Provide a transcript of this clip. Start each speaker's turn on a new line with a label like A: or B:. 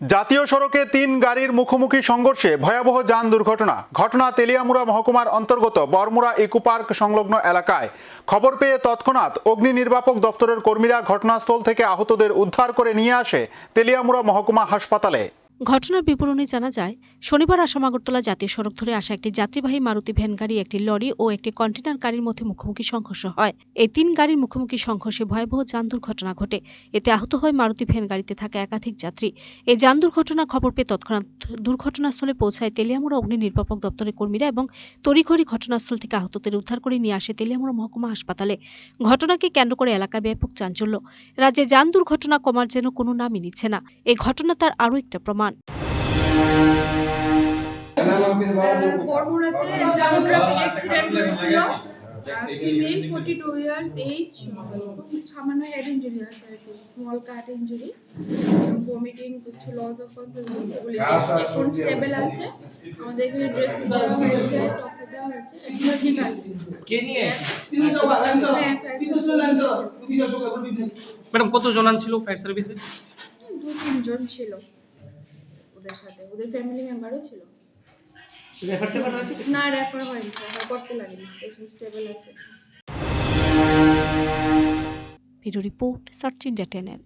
A: জাতীয় সড়কে তিন গাড়ির মুখোমুখি সংঘর্ষে ভয়াবহ যান দুর্ঘটনা। ঘটনা তেলিয়ামুড়া মহকুমার অন্তর্গত বরমুড়া ইকোপার্ক সংলগ্ন এলাকায়। খবর পেয়ে তৎক্ষণাৎ অগ্নি নির্বাপক দপ্তরের কর্মীরা ঘটনাস্থল থেকে আহতদের উদ্ধার করে নিয়ে আসে তেলিয়ামুড়া মহকুমা হাসপাতালে।
B: ঘটনার বিবরণী জানা যায়, শনিবার আসাম আগরতলা জাতীয় সড়ক ধরে আসা একটি যাত্রীবাহী মারুতি ভ্যান গাড়ি, একটি লরি ও একটি কন্টেনার গাড়ির মধ্যে মুখোমুখি সংঘর্ষ হয়। এই তিন গাড়ির মুখোমুখি সংঘর্ষে ভয়াবহ যান দুর্ঘটনা ঘটে। এতে আহত হয় মারুতি ভ্যান গাড়িতে থাকা একাধিক যাত্রী। এই যান দুর্ঘটনা খবর পেয়ে তৎক্ষণাৎ দুর্ঘটনাস্থলে পৌঁছায় তেলিয়ামুড়া অগ্নি নির্বাপক দপ্তরের কর্মীরা এবং তড়িঘড়ি ঘটনাস্থল থেকে আহতদের উদ্ধার করে নিয়ে আসে তেলিয়ামুড়া মহকুমা হাসপাতালে। ঘটনাকে কেন্দ্র করে এলাকায় ব্যাপক চাঞ্চল্য। রাজ্যে যান দুর্ঘটনা কমার যেন কোনো নামই নিচ্ছে না। এই ঘটনা তার আরও একটা প্রমাণ।
C: Female forty two years age সামান্য হেড ইঞ্জুরি আছে আর কি স্মল কাট ইঞ্জুরি ভমিটিং কিছু লস অফ এখন স্টেবল আছে? আমাদের এখানে ড্রেসিং দেওয়া হয়েছে টক্সিক দেওয়া হয়েছে এগুলো ঠিক আছে।
D: কে নিয়ে
C: হ্যাঁ,
D: ম্যাডাম কত জনান ছিল ফায়ার সার্ভিসে
C: দু তিনজন ছিল। ওদের সাথে। ওদের ফ্যামিলি মেম্বারও ছিল।
D: রেফার টেফার আছে
C: না রেফার হয়নি। রেফার করতে লাগেনি। পেশেন্ট স্টেবল আছে।
B: Video report search India channel